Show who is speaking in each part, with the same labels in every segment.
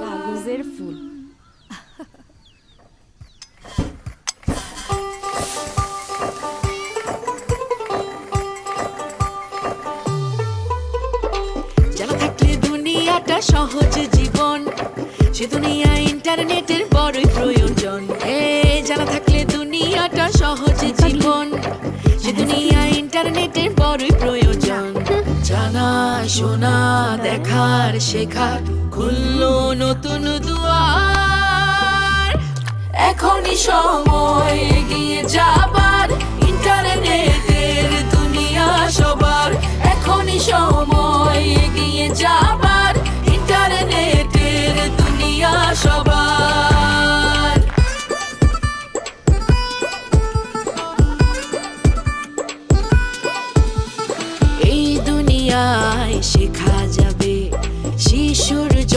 Speaker 1: কাগজের ফুল।
Speaker 2: থাকলে দুনিয়াটা সহজ জীবন, সে দুনিয়া ইন্টারনেটের বড়ই প্রয়োজন। এ জানা থাকলে দুনিয়াটা সহজ জীবন, সে দুনিয়া ইন্টারনেটের বড়ই প্রয়োজন। শোনা দেখার শেখার খুললো নতুন দুয়ার। এখনই সময় এগিয়ে যাবার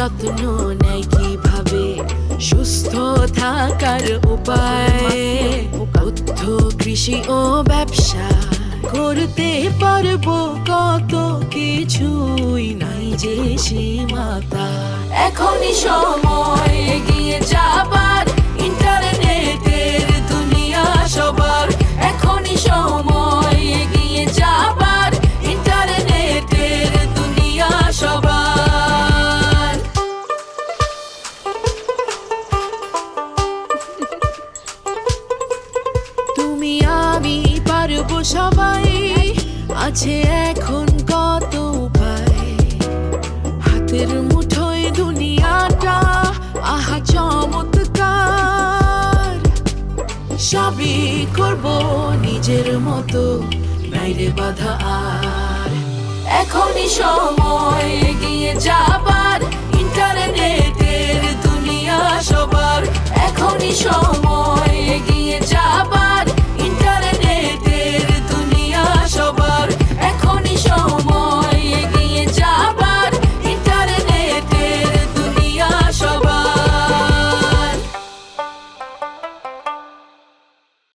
Speaker 2: যত্ন নেয় কীভাবে? সুস্থ থাকার উপায়। কৃষি ও ব্যবসা করতে পারব কত কিছুই নাই যে সীমাতা। এখনই সময় এগিয়ে যাবার আমি পারব সবাই। আছে এখন কত উপায়? হাতের মুঠোয় দুনিয়াটা, আহা, চমৎকার। সবই করব নিজের মতো বাইরে বাধা আর। এখনই সময় এগিয়ে যাবার।